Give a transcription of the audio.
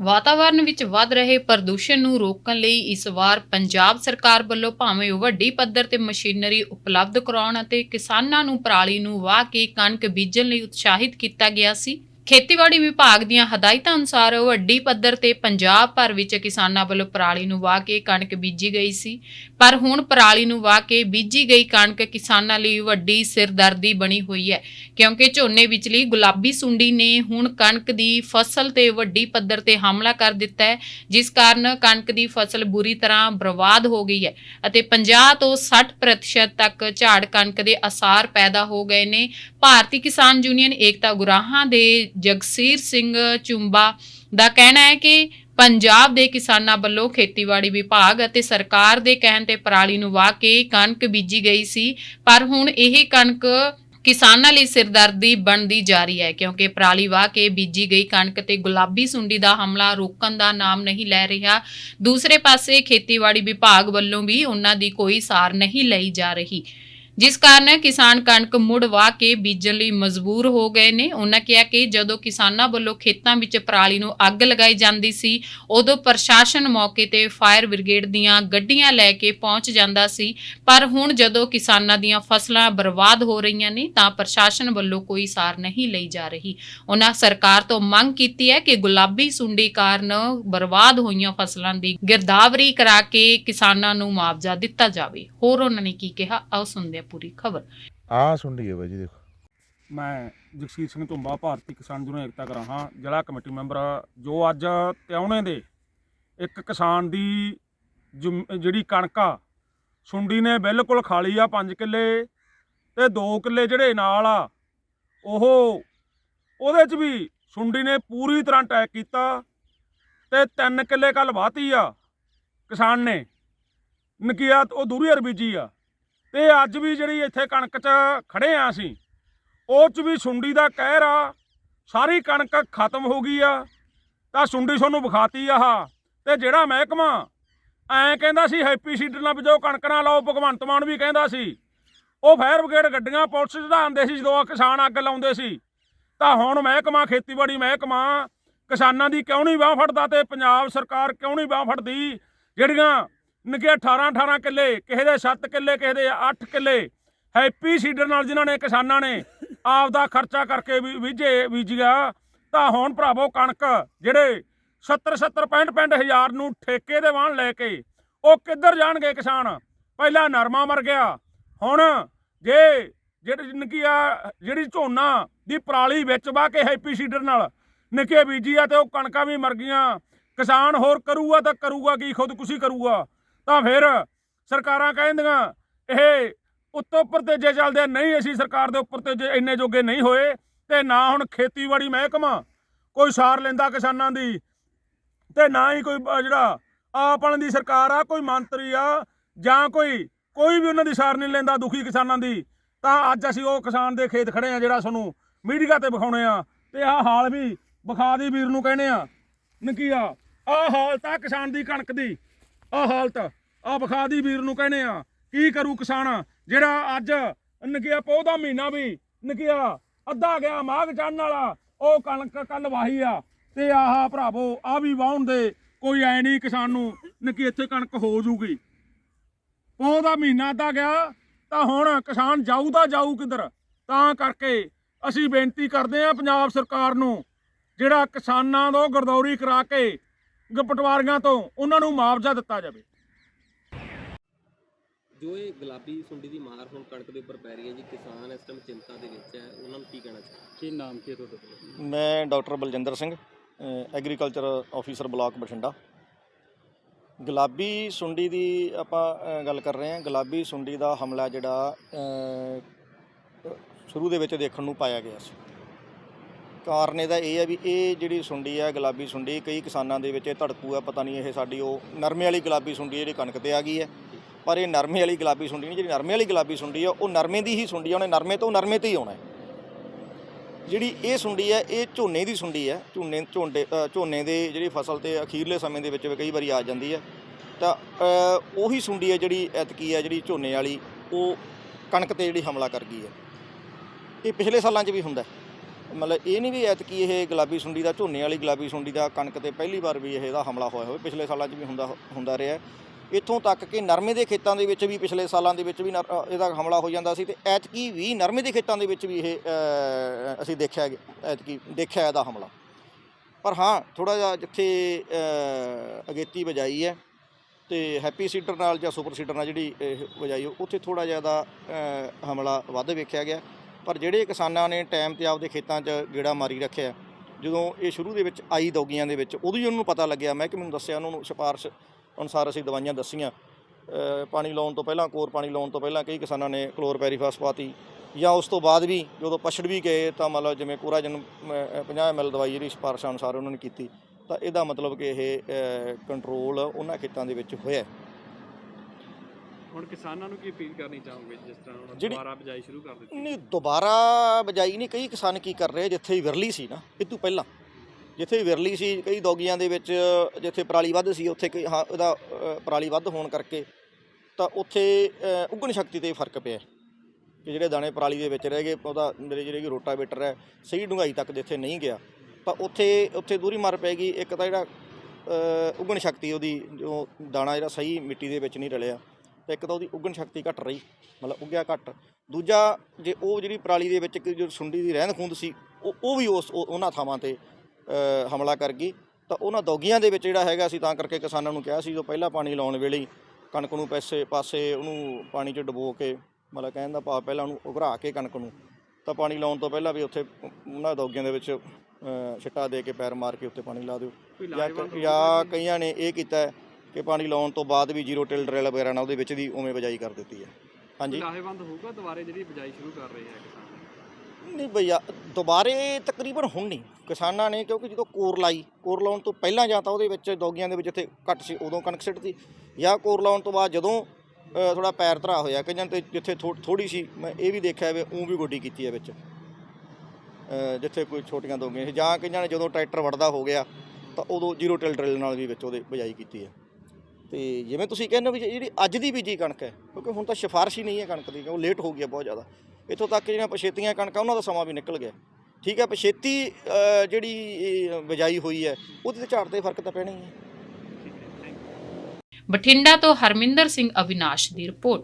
ਵਾਤਾਵਰਣ ਵਿੱਚ ਵੱਧ ਰਹੇ ਪ੍ਰਦੂਸ਼ਣ ਨੂੰ ਰੋਕਣ ਲਈ ਇਸ ਵਾਰ ਪੰਜਾਬ ਸਰਕਾਰ ਵੱਲੋਂ ਭਾਵੇਂ ਵੱਡੀ ਪੱਧਰ ਤੇ ਮਸ਼ੀਨਰੀ ਉਪਲਬਧ ਕਰਾਉਣ ਅਤੇ ਕਿਸਾਨਾਂ ਨੂੰ ਪਰਾਲੀ ਨੂੰ ਵਾਹ ਕੇ ਕਣਕ ਬੀਜਣ ਲਈ ਉਤਸ਼ਾਹਿਤ ਕੀਤਾ ਗਿਆ ਸੀ। ਖੇਤੀਬਾੜੀ ਵਿਭਾਗ ਦੀਆਂ ਹਦਾਇਤਾਂ ਅਨੁਸਾਰ ਵੱਡੀ ਪੱਧਰ ਤੇ ਪੰਜਾਬ ਭਰ ਵਿੱਚ ਕਿਸਾਨਾਂ ਵੱਲੋਂ ਪਰਾਲੀ ਨੂੰ ਵਾਹ ਕੇ ਕਣਕ ਬੀਜੀ ਗਈ ਸੀ। ਪਰ ਹੁਣ ਪਰਾਲੀ ਨੂੰ ਵਾਹ ਕੇ ਬੀਜੀ ਗਈ ਕਣਕ ਕਿਸਾਨਾਂ ਲਈ ਵੱਡੀ ਸਿਰਦਰਦੀ ਬਣੀ ਹੋਈ ਹੈ। ਕਿਉਂਕਿ ਝੋਨੇ ਵਿਚਲੀ ਗੁਲਾਬੀ ਸੁੰਡੀ ਨੇ ਹੁਣ ਕਣਕ ਦੀ ਫਸਲ ਤੇ ਵੱਡੀ ਪੱਧਰ ਤੇ ਹਮਲਾ ਕਰ ਦਿੱਤਾ ਹੈ, ਜਿਸ ਕਾਰਨ ਕਣਕ ਦੀ ਫਸਲ ਬੁਰੀ ਤਰ੍ਹਾਂ ਬਰਬਾਦ ਹੋ ਗਈ ਹੈ ਅਤੇ 50 ਤੋਂ 60% ਤੱਕ ਝਾੜ ਕਣਕ ਦੇ ਅਸਾਰ ਪੈਦਾ ਹੋ ਗਏ ਨੇ। ਭਾਰਤੀ ਕਿਸਾਨ ਯੂਨੀਅਨ ਏਕਤਾ ਗੁਰਾਹਾਂ ਦੇ ਜਗਸੀਰ ਸਿੰਘ ਚੁੰਬਾ ਦਾ ਕਹਿਣਾ ਹੈ ਕਿ ਪੰਜਾਬ ਦੇ ਕਿਸਾਨਾਂ ਵੱਲੋਂ ਖੇਤੀਬਾੜੀ ਵਿਭਾਗ ਅਤੇ ਸਰਕਾਰ ਦੇ ਕਹਿਣ ਤੇ ਪਰਾਲੀ ਨੂੰ ਵਾਹ ਕੇ ਕਣਕ ਬੀਜੀ ਗਈ ਸੀ, ਪਰ ਹੁਣ ਇਹ ਕਣਕ ਕਿਸਾਨਾਂ ਲਈ ਸਿਰਦਰਦੀ ਬਣਦੀ ਜਾ ਰਹੀ ਹੈ, ਕਿਉਂਕਿ ਪਰਾਲੀ ਵਾਹ ਕੇ ਬੀਜੀ ਗਈ ਕਣਕ ਤੇ ਗੁਲਾਬੀ ਸੁੰਡੀ ਦਾ ਹਮਲਾ ਰੋਕਣ ਦਾ ਨਾਮ ਨਹੀਂ ਲੈ ਰਿਹਾ। ਦੂਸਰੇ ਪਾਸੇ ਖੇਤੀਬਾੜੀ ਵਿਭਾਗ ਵੱਲੋਂ ਵੀ ਉਹਨਾਂ ਦੀ ਕੋਈ ਸਾਰ ਨਹੀਂ ਲਈ ਜਾ ਰਹੀ। ਜਿਸ ਕਾਰਨ ਕਿਸਾਨ ਕਣਕ ਮੁੜ ਵਾਹ ਕੇ ਬੀਜਣ ਲਈ ਮਜਬੂਰ ਹੋ ਗਏ ਨੇ। ਉਹਨਾਂ ਕਿਹਾ ਕਿ ਜਦੋਂ ਕਿਸਾਨਾਂ ਵੱਲੋਂ ਖੇਤਾਂ ਵਿੱਚ ਪਰਾਲੀ ਨੂੰ ਅੱਗ ਲਗਾਈ ਜਾਂਦੀ ਸੀ, ਉਦੋਂ ਪ੍ਰਸ਼ਾਸਨ ਮੌਕੇ ਤੇ ਫਾਇਰ ਬ੍ਰਿਗੇਡ ਦੀਆਂ ਗੱਡੀਆਂ ਲੈ ਕੇ ਪਹੁੰਚ ਜਾਂਦਾ ਸੀ। ਪਰ ਹੁਣ ਜਦੋਂ ਕਿਸਾਨਾਂ ਦੀਆਂ ਫਸਲਾਂ ਬਰਬਾਦ ਹੋ ਰਹੀਆਂ ਨੇ, ਤਾਂ ਪ੍ਰਸ਼ਾਸਨ ਵੱਲੋਂ ਕੋਈ ਸਾਰ ਨਹੀਂ ਲਈ ਜਾ ਰਹੀ। ਉਹਨਾਂ ਸਰਕਾਰ ਤੋਂ ਮੰਗ ਕੀਤੀ ਹੈ ਕਿ ਗੁਲਾਬੀ ਸੁੰਡੀ ਕਾਰਨ ਬਰਬਾਦ ਹੋਈਆਂ ਫਸਲਾਂ ਦੀ ਗਿਰਦਾਵਰੀ ਕਰਾ ਕੇ ਕਿਸਾਨਾਂ ਨੂੰ ਮੁਆਵਜ਼ਾ ਦਿੱਤਾ ਜਾਵੇ। ਹੋਰ ਉਹਨਾਂ ਨੇ ਕੀ ਕਿਹਾ? ਆਓ ਸੁਣਦੇ ਪੂਰੀ ਖਬਰ। ਆਹ ਸੁੰਡੀ ਹੈ ਬਾਈ ਜੀ ਦੇਖੋ। ਮੈਂ ਜਗਸੀਰ ਸਿੰਘ ਧੁੰਬਾ ਭਾਰਤੀ ਕਿਸਾਨ ਯੂਨੀਅਨ ਏਕਤਾ ਕਰਾਹਾਂ ਜ਼ਿਲ੍ਹਾ ਕਮੇਟੀ ਮੈਂਬਰ ਜੋ ਅੱਜ ਤਿਉਣੇ ਦੇ ਇੱਕ ਕਿਸਾਨ ਦੀ ਜ਼ਮ- ਜਿਹੜੀ ਕਣਕ ਆ ਸੁੰਡੀ ਨੇ ਬਿਲਕੁਲ ਖਾਲੀ ਆ 5 ਕਿੱਲੇ ਤੇ 2 ਕਿੱਲੇ ਜਿਹੜੇ ਨਾਲ ਆ ਉਹ ਉਹਦੇ 'ਚ ਵੀ ਸੁੰਡੀ ਨੇ ਪੂਰੀ ਤਰ੍ਹਾਂ ਅਟੈਕ ਕੀਤਾ ਤੇ 3 ਕਿੱਲੇ ਕੱਲ ਵਾਹਤੀ ਆ ਕਿਸਾਨ ਨੇ। ਨਕੀਆ ਉਹ ਦੂਰੀ ਬੀਜੀ ਆ। ਤੇ ਅੱਜ ਵੀ ਜਿਹੜੀ ਇੱਥੇ ਕਣਕ 'ਚ ਖੜੇ ਆ ਅਸੀਂ, ਉਹ 'ਚ ਵੀ ਸੁੰਡੀ ਦਾ ਕਹਿਰ ਆ, ਸਾਰੀ ਕਣਕ ਖਤਮ ਹੋ ਗਈ ਆ, ਤਾਂ ਸੁੰਡੀ ਤੁਹਾਨੂੰ ਵਿਖਾਤੀ ਆਹ, ਤੇ ਜਿਹੜਾ ਮਹਿਕਮਾ ਐਂ ਕਹਿੰਦਾ ਸੀ ਹੈਪੀ ਸੀਡਰ ਨਾਲ ਵਜੋ ਕਣਕ ਨਾ ਲਾਓ, ਭਗਵੰਤ ਮਾਨ ਵੀ ਕਹਿੰਦਾ ਸੀ, ਉਹ ਫਾਇਰ ਬ੍ਰਿਗੇਡ ਗੱਡੀਆਂ ਪੁਲਿਸ ਚੜਾਉਂਦੇ ਸੀ ਜਦੋਂ ਕਿਸਾਨ ਅੱਗ ਲਾਉਂਦੇ ਸੀ, ਤਾਂ ਹੁਣ ਮਹਿਕਮਾ, ਖੇਤੀਬਾੜੀ ਮਹਿਕਮਾ ਕਿਸਾਨਾਂ ਦੀ ਕਿਉਂ ਨਹੀਂ ਬਾਹ ਫੜਦਾ ਤੇ ਪੰਜਾਬ ਸਰਕਾਰ ਕਿਉਂ ਨਹੀਂ ਬਾਹ ਫੜਦੀ, ਜਿਹੜੀਆਂ ਨਿੱਕੇ 18 18 ਕਿੱਲੇ, ਕਿਸੇ ਦੇ 7 ਕਿੱਲੇ, ਕਿਸੇ ਦੇ 8 ਕਿੱਲੇ। ਹੈਪੀ ਸੀਡਰ ਨਾਲ ਜਿਨ੍ਹਾਂ ਨੇ, ਕਿਸਾਨਾਂ ਨੇ ਆਪ ਦਾ ਖਰਚਾ ਕਰਕੇ ਵੀ ਬੀਜੇ, ਬੀਜਿਆ, ਤਾਂ ਹੁਣ ਭਰਾਵੋ ਕਣਕ, ਜਿਹੜੇ 70 70 65 65 ਹਜ਼ਾਰ ਨੂੰ ਠੇਕੇ ਦੇ ਵਾਹਣ ਲੈ ਕੇ, ਉਹ ਕਿੱਧਰ ਜਾਣਗੇ ਕਿਸਾਨ? ਪਹਿਲਾਂ ਨਰਮਾ ਮਰ ਗਿਆ, ਹੁਣ ਜੇ ਜਿਹੜੀ ਨਿੱਕੀ ਆ, ਜਿਹੜੀ ਝੋਨਾ ਦੀ ਪਰਾਲੀ ਵਿੱਚ ਵਾ ਕੇ ਹੈਪੀ ਸੀਡਰ ਨਾਲ ਨਿੱਕੇ ਬੀਜੀ ਆ ਤੇ ਉਹ ਕਣਕਾਂ ਵੀ ਮਰ ਗਈਆਂ। ਕਿਸਾਨ ਹੋਰ ਕਰੂਗਾ ਤਾਂ ਕਰੂਗਾ, ਕੀ ਖੁਦਕੁਸ਼ੀ ਕਰੂਗਾ? ਤਾਂ ਫਿਰ ਸਰਕਾਰਾਂ ਕਹਿੰਦੀਆਂ, ਇਹ ਉੱਤੋਂ ਉੱਪਰ ਤੇ ਜੇ ਚੱਲਦੇ ਨਹੀਂ ਅਸੀਂ ਸਰਕਾਰ ਦੇ ਉੱਪਰ ਤੇ ਜੇ ਇੰਨੇ ਜੋਗੇ ਨਹੀਂ ਹੋਏ ਤੇ ਨਾ ਹੁਣ ਖੇਤੀਬਾੜੀ ਮਹਿਕਮਾ ਕੋਈ ਸਾਰ ਲੈਂਦਾ ਕਿਸਾਨਾਂ ਦੀ ਤੇ ਨਾ ਹੀ ਕੋਈ ਜਿਹੜਾ ਆਪ ਵਾਲਿਆਂ ਦੀ ਸਰਕਾਰ ਆ, ਕੋਈ ਮੰਤਰੀ ਆ ਜਾਂ ਕੋਈ ਕੋਈ ਵੀ ਉਹਨਾਂ ਦੀ ਸਾਰ ਨਹੀਂ ਲੈਂਦਾ ਦੁਖੀ ਕਿਸਾਨਾਂ ਦੀ, ਤਾਂ ਅੱਜ ਅਸੀਂ ਉਹ ਕਿਸਾਨ ਦੇ ਖੇਤ ਖੜੇ ਆ ਜਿਹੜਾ ਸਾਨੂੰ ਮੀਡੀਆ ਤੇ ਵਿਖਾਉਣੇ ਆ ਤੇ ਆਹ ਹਾਲ ਵੀ ਵਿਖਾ ਦੀ ਵੀਰ ਨੂੰ ਕਹਿੰਦੇ ਆ, ਨਕੀਆ, ਆਹ ਹਾਲ ਤਾਂ ਕਿਸਾਨ ਦੀ ਕਣਕ ਦੀ ਆਹ ਹਾਲਤ ਆ ਵਿਖਾ ਵੀਰ ਨੂੰ ਕਹਿੰਦੇ ਆ, ਕੀ ਕਰੂ ਕਿਸਾਨ? ਜਿਹੜਾ ਅੱਜ ਨਕੀਆ ਪੋਹ ਦਾ ਮਹੀਨਾ ਵੀ ਨਕੀਆ ਅੱਧਾ ਗਿਆ ਮਾਘ ਚੜਨ ਵਾਲਾ, ਉਹ ਕਣਕ ਕੱਲ ਵਾਹੀ ਆ। ਤੇ ਆਹ ਭਰਾਵੋ ਆ ਵੀ ਵਾਹੁਣ ਦੇ ਕੋਈ ਐ ਨਹੀਂ ਕਿਸਾਨ ਨੂੰ ਨਕੀ ਇੱਥੇ ਕਣਕ ਹੋ ਜੂਗੀ ਪੋਹ ਦਾ ਮਹੀਨਾ ਅੱਧਾ ਗਿਆ, ਤਾਂ ਹੁਣ ਕਿਸਾਨ ਜਾਊ ਤਾਂ ਜਾਊ ਕਿੱਧਰ? ਤਾਂ ਕਰਕੇ ਅਸੀਂ ਬੇਨਤੀ ਕਰਦੇ ਹਾਂ ਪੰਜਾਬ ਸਰਕਾਰ ਨੂੰ, ਜਿਹੜਾ ਕਿਸਾਨਾਂ ਤੋਂ ਗਰਦੌਰੀ ਕਰਾ ਕੇ ਪਟਵਾਰੀਆਂ ਤੋਂ ਉਹਨਾਂ ਨੂੰ ਮੁਆਵਜ਼ਾ ਦਿੱਤਾ ਜਾਵੇ। ਜੋ ਇਹ ਗੁਲਾਬੀ ਸੁੰਡੀ ਦੀ ਮਾਰ ਹੁਣ ਕਣਕ ਦੇ ਉੱਪਰ ਪੈ ਰਹੀ ਹੈ ਜੀ ਕਿਸਾਨ ਇਸ ਟਾਈਮ ਚਿੰਤਾ ਦੇ ਵਿੱਚ ਹੈ। ਉਹਨਾਂ ਨੂੰ ਕੀ ਕਹਿਣਾ ਚਾਹੀਦਾ ਕੀ ਨਾਮ ਕੀ ਹੈ ਤੁਹਾਡਾ? ਮੈਂ doctor Baljinder Singh agriculture officer block Bathinda. ਗੁਲਾਬੀ ਸੁੰਡੀ ਦੀ ਆਪਾਂ ਗੱਲ ਕਰ ਰਹੇ ਹਾਂ। ਗੁਲਾਬੀ ਸੁੰਡੀ ਦਾ ਹਮਲਾ ਜਿਹੜਾ ਸ਼ੁਰੂ ਦੇ ਵਿੱਚ ਦੇਖਣ ਨੂੰ ਪਾਇਆ ਗਿਆ ਸੀ। ਕਾਰਨ ਇਹਦਾ ਇਹ ਹੈ ਵੀ ਇਹ ਜਿਹੜੀ ਸੁੰਡੀ ਹੈ ਗੁਲਾਬੀ ਸੁੰਡੀ, ਕਈ ਕਿਸਾਨਾਂ ਦੇ ਵਿੱਚ ਇਹ ਧੜਕੂ ਹੈ ਪਤਾ ਨਹੀਂ ਇਹ ਸਾਡੀ ਉਹ ਨਰਮੇ ਵਾਲੀ ਗੁਲਾਬੀ ਸੁੰਡੀ ਜਿਹੜੀ ਕਣਕ ਤੇ ਆ ਗਈ ਹੈ। ਪਰ ਇਹ ਨਰਮੇ ਵਾਲੀ ਗੁਲਾਬੀ ਸੁੰਡੀ ਨਹੀਂ, ਜਿਹੜੀ ਨਰਮੇ ਵਾਲੀ ਗੁਲਾਬੀ ਸੁੰਡੀ ਹੈ ਉਹ ਨਰਮੇ ਦੀ ਹੀ ਸੁੰਡੀ ਆ ਨਰਮੇ ਤੋਂ ਨਰਮੇ ਤੇ ਹੀ ਆਉਣਾ ਹੈ। ਜਿਹੜੀ ਇਹ ਸੁੰਡੀ ਹੈ ਇਹ ਝੋਨੇ ਦੀ ਸੁੰਡੀ ਹੈ ਝੋਨੇ, ਝੋਂਡੇ ਝੋਨੇ ਦੇ ਜਿਹੜੀ ਫਸਲ ਤੇ ਅਖੀਰਲੇ ਸਮੇਂ ਦੇ ਵਿੱਚ ਕਈ ਵਾਰੀ ਆ ਜਾਂਦੀ ਹੈ ਤਾਂ ਉਹੀ ਸੁੰਡੀ ਹੈ ਜਿਹੜੀ ਐਤਕੀ ਹੈ ਜਿਹੜੀ ਝੋਨੇ ਵਾਲੀ, ਉਹ ਕਣਕ ਤੇ ਜਿਹੜੀ ਹਮਲਾ ਕਰ ਗਈ ਹੈ ਇਹ ਪਿਛਲੇ ਸਾਲਾਂ 'ਚ ਵੀ ਹੁੰਦਾ ਹੈ। ਮਤਲਬ ਇਹ ਨਹੀਂ ਵੀ ਐਤਕੀ ਇਹ ਗੁਲਾਬੀ ਸੁੰਡੀ ਦਾ, ਝੋਨੇ ਵਾਲੀ ਗੁਲਾਬੀ ਸੁੰਡੀ ਦਾ ਕਣਕ ਤੇ ਪਹਿਲੀ ਵਾਰ ਵੀ ਇਹਦਾ ਹਮਲਾ ਹੋਇਆ ਹੋਵੇ, ਪਿਛਲੇ ਸਾਲਾਂ 'ਚ ਵੀ ਹੁੰਦਾ ਹੁੰਦਾ ਰਿਹਾ। ਇੱਥੋਂ ਤੱਕ ਕਿ ਨਰਮੇ ਦੇ ਖੇਤਾਂ ਦੇ ਵਿੱਚ ਵੀ ਪਿਛਲੇ ਸਾਲਾਂ ਦੇ ਵਿੱਚ ਵੀ ਨਰ- ਇਹਦਾ ਹਮਲਾ ਹੋ ਜਾਂਦਾ ਸੀ ਤੇ ਐਤਕੀ ਵੀ ਨਰਮੇ ਦੇ ਖੇਤਾਂ ਦੇ ਵਿੱਚ ਵੀ ਇਹ ਅਸੀਂ ਦੇਖਿਆ ਗਿਆ- ਐਤਕੀ ਦੇਖਿਆ ਇਹਦਾ ਹਮਲਾ। ਪਰ ਹਾਂ ਥੋੜਾ ਜਿਹਾ ਜਿੱਥੇ ਅਗੇਤੀ ਵਜਾਈ ਹੈ ਤੇ ਹੈਪੀ ਸੀਡਰ ਨਾਲ ਜਾਂ ਸੁਪਰ ਸੀਡਰ ਨਾਲ ਜਿਹੜੀ ਇਹ ਵਜਾਈ ਉੱਥੇ ਥੋੜਾ ਜ਼ਿਆਦਾ ਹਮਲਾ ਵੱਧ ਵੇਖਿਆ ਗਿਆ। ਪਰ ਜਿਹੜੇ ਕਿਸਾਨਾਂ ਨੇ ਟਾਈਮ ਤੇ ਆਪਦੇ ਖੇਤਾਂ 'ਚ ਗੇੜਾ ਮਾਰੀ ਰੱਖਿਆ, ਜਦੋਂ ਇਹ ਸ਼ੁਰੂ ਦੇ ਵਿੱਚ ਆਈ ਦੌਗੀਆਂ ਦੇ ਵਿੱਚ, ਉਦੋਂ ਹੀ ਉਹਨਾਂ ਨੂੰ ਪਤਾ ਲੱਗਿਆ। ਮੈਂ ਕਿ ਮੈਨੂੰ ਦੱਸਿਆ, ਉਹਨਾਂ ਨੂੰ ਸਿਫਾਰਿਸ਼ ਅਨੁਸਾਰ ਅਸੀਂ ਦਵਾਈਆਂ ਦੱਸੀਆਂ। ਪਾਣੀ ਲਾਉਣ ਤੋਂ ਪਹਿਲਾਂ, ਕੋਰ ਪਾਣੀ ਲਾਉਣ ਤੋਂ ਪਹਿਲਾਂ ਕਈ ਕਿਸਾਨਾਂ ਨੇ ਕਲੋਰਪੈਰੀਫਾਸ ਪਾਤੀ। ਜਾਂ ਉਸ ਤੋਂ ਬਾਅਦ ਵੀ ਜਦੋਂ ਪਛੜ ਵੀ ਗਏ, ਤਾਂ ਮਤਲਬ ਜਿਵੇਂ ਕੋਰਾਜਨ 50 ਐਮਐਲ ਦਵਾਈ ਜਿਹੜੀ ਸਿਫਾਰਿਸ਼ ਅਨੁਸਾਰ ਉਹਨਾਂ ਨੇ ਕੀਤੀ, ਤਾਂ ਇਹਦਾ ਮਤਲਬ ਕਿ ਇਹ ਕੰਟਰੋਲ ਉਹਨਾਂ ਖੇਤਾਂ ਦੇ ਵਿੱਚ ਹੋਇਆ। ਹੁਣ ਕਿਸਾਨਾਂ ਨੂੰ ਕੀ ਅਪੀਲ ਕਰਨੀ ਚਾਹੋਗੇ ਜਿਸ ਤਰ੍ਹਾਂ ਹੁਣ ਜਿਹੜੀ- ਦੁਬਾਰਾ ਬਿਜਾਈ ਸ਼ੁਰੂ ਕਰ ਦਿੱਤੀ? ਨਹੀਂ ਦੁਬਾਰਾ ਬਜਾਈ ਨਹੀਂ ਕਈ ਕਿਸਾਨ ਕੀ ਕਰ ਰਹੇ ਜਿੱਥੇ ਵੀ ਵਿਰਲੀ ਸੀ ਨਾ ਇਹ ਤੋਂ ਪਹਿਲਾਂ। ਜਿੱਥੇ ਵੀ ਵਿਰਲੀ ਸੀ ਕਈ ਦੌਗੀਆਂ ਦੇ ਵਿੱਚ ਜਿੱਥੇ ਪਰਾਲੀ ਵੱਧ ਸੀ ਉੱਥੇ ਕਈ ਹਾਂ ਉਹਦਾ ਅ, ਪਰਾਲੀ ਵੱਧ ਹੋਣ ਕਰਕੇ ਤਾਂ ਉੱਥੇ ਅ, ਉਗਣ ਸ਼ਕਤੀ ਤੇ ਫ਼ਰਕ ਪਿਆ ਕਿ ਜਿਹੜੇ ਦਾਣੇ ਪਰਾਲੀ ਦੇ ਵਿੱਚ ਰਹਿ ਗਏ ਉਹਦਾ ਮੇਰੇ ਜਿਹੜੇ ਕਿ ਰੋਟਾਵੇਟਰ ਹੈ ਸਹੀ ਡੂੰਘਾਈ ਤੱਕ ਜਿੱਥੇ ਨਹੀਂ ਗਿਆ ਤਾਂ ਉੱਥੇ ਉੱਥੇ ਦੂਰੀ ਮਾਰ ਪੈ ਗਈ ਇੱਕ ਤਾਂ ਜਿਹੜਾ ਅ, ਉਗਣ ਸ਼ਕਤੀ ਉਹਦੀ ਜੋ ਦਾਣਾ ਜਿਹੜਾ ਸਹੀ ਮਿੱਟੀ ਦੇ ਵਿੱਚ ਨਹੀਂ ਰਲਿਆ ਤੇ ਇੱਕ ਤਾਂ ਉਹਦੀ ਉਗਣ ਸ਼ਕਤੀ ਘਟ ਰਹੀ ਮਤਲਬ ਉੱਗਿਆ ਘੱਟ। ਦੂਜਾ ਜੇ ਉਹ ਜਿਹੜੀ ਪਰਾਲੀ ਦੇ ਵਿੱਚ ਇੱਕ ਜੋ ਸੁੰਡੀ ਦੀ ਰਹਿੰਦ ਖੂੰਦ ਸੀ ਉਹ ਉਹ ਵੀ ਉਸ ਉਹ- ਉਹਨਾਂ ਥਾਵਾਂ ਤੇ ਹਮਲਾ ਕਰ ਗਈ। ਤਾਂ ਉਹਨਾਂ ਦੌਗੀਆਂ ਦੇ ਵਿੱਚ ਜਿਹੜਾ ਹੈਗਾ ਸੀ ਤਾਂ ਕਰਕੇ ਕਿਸਾਨਾਂ ਨੂੰ ਕਿਹਾ ਸੀ ਜੋ ਪਹਿਲਾਂ ਪਾਣੀ ਲਾਉਣ ਵੇਲੇ ਕਣਕ ਨੂੰ ਪੈਸੇ ਪਾਸੇ ਉਹਨੂੰ ਪਾਣੀ 'ਚ ਡੁਬੋ ਕੇ ਮਤਲਬ ਕਹਿਣ ਦਾ ਭਾਵ ਪਹਿਲਾਂ ਉਹਨੂੰ ਉਭਰਾ ਕੇ ਕਣਕ ਨੂੰ। ਤਾਂ ਪਾਣੀ ਲਾਉਣ ਤੋਂ ਪਹਿਲਾਂ ਵੀ ਉੱਥੇ ਉਹਨਾਂ ਦੌਗੀਆਂ ਦੇ ਵਿੱਚ ਛਿੱਟਾ ਦੇ ਕੇ ਪੈਰ ਮਾਰ ਕੇ ਉੱਤੇ ਪਾਣੀ ਲਾ ਦਿਓ। ਜਾਂ? ਕਈਆਂ ਨੇ ਇਹ ਕੀਤਾ ਕਿ ਪਾਣੀ ਲਾਉਣ ਤੋਂ ਬਾਅਦ ਵੀ ਜ਼ੀਰੋ ਟਿਲ ਡਰਿਲ ਵਗੈਰਾ ਨਾਲ ਉਹਦੇ ਵਿੱਚ ਦੀ ਉਵੇਂ ਬਜਾਈ ਕਰ ਦਿੱਤੀ ਹੈ। ਹਾਂਜੀ। ਲਾਹੇਵੰਦ ਹੋਊਗਾ ਦੁਬਾਰੇ ਜਿਹੜੀ ਬਿਜਾਈ ਸ਼ੁਰੂ ਕਰ ਰਹੇ ਹੈ ਕਿਸਾਨ? ਨਹੀਂ ਭਈਆ ਦੁਬਾਰੇ ਤਕਰੀਬਨ ਹੁਣ ਨਹੀਂ। ਕਿਸਾਨਾਂ ਨੇ ਕਿਉਂਕਿ ਜਦੋਂ ਕੋਰ ਲਾਈ ਕੋਰ ਲਾਉਣ ਤੋਂ ਪਹਿਲਾਂ ਜਾਂ ਤਾਂ ਉਹਦੇ ਵਿੱਚ ਦੌਗੀਆਂ ਦੇ ਵਿੱਚ ਜਿੱਥੇ ਘੱਟ ਸੀ ਉਦੋਂ ਕਣਕ ਸਿੱਟਦੀ ਜਾਂ ਕੋਰ ਲਾਉਣ ਤੋਂ ਬਾਅਦ ਜਦੋਂ ਥੋੜਾ ਪੈਰ ਧਰਾ ਹੋਇਆ ਕਈਆਂ ਤੇ ਜਿੱਥੇ ਥੋੜੀ ਸੀ ਮੈਂ ਇਹ ਵੀ ਦੇਖਿਆ ਵੀ ਉਹ ਵੀ ਗੋਡੀ ਕੀਤੀ ਹੈ ਵਿੱਚ। ਜਿੱਥੇ ਕੋਈ ਛੋਟੀਆਂ ਦੌਗੀਆਂ ਸੀ ਜਾਂ ਕਈਆਂ ਨੇ ਜਦੋਂ ਟਰੈਕਟਰ ਵੜਦਾ ਹੋ ਗਿਆ ਤਾਂ ਉਦੋਂ ਜ਼ੀਰੋ ਟਿਲ ਡਰਿਲ ਨਾਲ ਵੀ ਵਿੱਚ ਉਹਦੇ ਬਜਾਈ ਕੀਤੀ ਹੈ। ਤੇ ਜਿਵੇਂ ਤੁਸੀਂ ਕਹਿੰਦੇ ਹੋ ਵੀ ਜਿਹੜੀ ਅੱਜ ਦੀ ਬੀਜੀ ਕਣਕ ਹੈ, ਕਿਉਂਕਿ ਹੁਣ ਤਾਂ ਸਿਫਾਰਿਸ਼ ਹੀ ਨਹੀਂ ਹੈ ਕਣਕ ਦੀ, ਉਹ ਲੇਟ ਹੋ ਗਈ ਹੈ ਬਹੁਤ ਜ਼ਿਆਦਾ। ਇੱਥੋਂ ਤੱਕ ਜਿਹੜੀਆਂ ਪਛੇਤੀਆਂ ਕਣਕਾਂ, ਉਹਨਾਂ ਦਾ ਸਮਾਂ ਵੀ ਨਿਕਲ ਗਿਆ। ਠੀਕ ਹੈ, ਪਛੇਤੀ ਜਿਹੜੀ ਇਹ ਬਿਜਾਈ ਹੋਈ ਹੈ, ਉਹਦੇ ਤੇ ਝਾੜ ਤੇ ਫ਼ਰਕ ਤਾਂ ਪੈਣਾ ਹੀ ਹੈ। ਬਠਿੰਡਾ ਤੋਂ ਹਰਮਿੰਦਰ ਸਿੰਘ ਅਵਿਨਾਸ਼ ਦੀ ਰਿਪੋਰਟ।